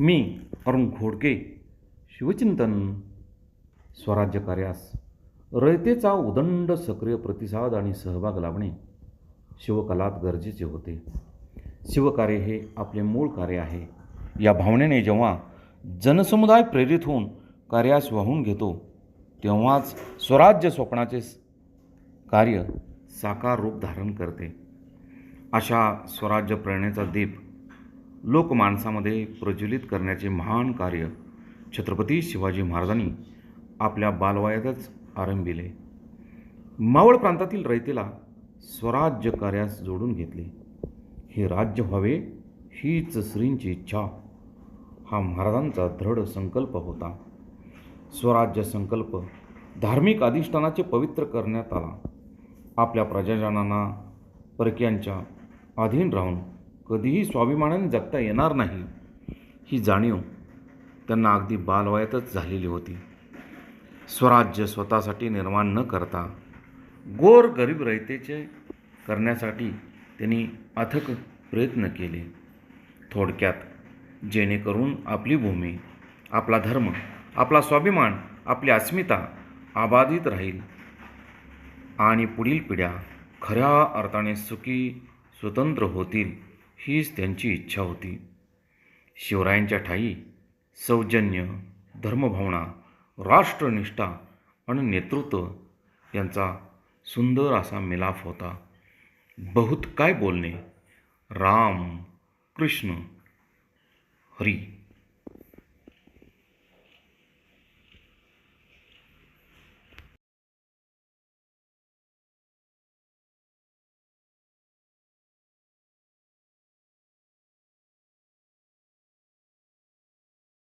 मी अरुण घोडके शिवचिंतन स्वराज्य कार्यास रयतेचा उदंड सक्रिय प्रतिसाद आणि सहभाग लाभणे शिवकलात गरजेचे होते. शिवकार्य हे आपले मूळ कार्य आहे. या भावनेने जेव्हा जनसमुदाय प्रेरित होऊन कार्यास वाहून घेतो तेव्हाच स्वराज्य स्वप्नाचे कार्य साकार रूप धारण करते. अशा स्वराज्य प्रेरणेचा दीप लोकमानसामध्ये प्रज्वलित करण्याचे महान कार्य छत्रपती शिवाजी महाराजांनी आपल्या बालवयातच आरंभिले. मावळ प्रांतातील रयतेला स्वराज्य कार्यास जोडून घेतले. हे राज्य व्हावे हीच श्रींची इच्छा. हा महाराजांचा दृढ संकल्प होता. स्वराज्य संकल्प धार्मिक अधिष्ठानाचे पवित्र करण्यात आला. आपल्या प्रजाजनांना परक्यांच्या अधीन राहून कधीही स्वाभिमानाने जगता येणार नाही ही जाणीव त्यांना अगदी बालवयातच झालेली होती. स्वराज्य स्वतःसाठी निर्माण न करता गोर गरीब रयतेचे करण्यासाठी त्यांनी अथक प्रयत्न केले. थोडक्यात जेणेकरून आपली भूमी आपला धर्म आपला स्वाभिमान आपली अस्मिता अबाधित राहील. आणि पुढील पिढ्या खऱ्या अर्थाने सुखी स्वतंत्र होतील. हीच त्यांची इच्छा होती. शिवरायांच्या ठाई सौजन्य धर्मभावना राष्ट्रनिष्ठा आणि नेतृत्व यांचा सुंदर असा मिलाफ होता. बहुत काय बोलणे? राम कृष्ण हरी.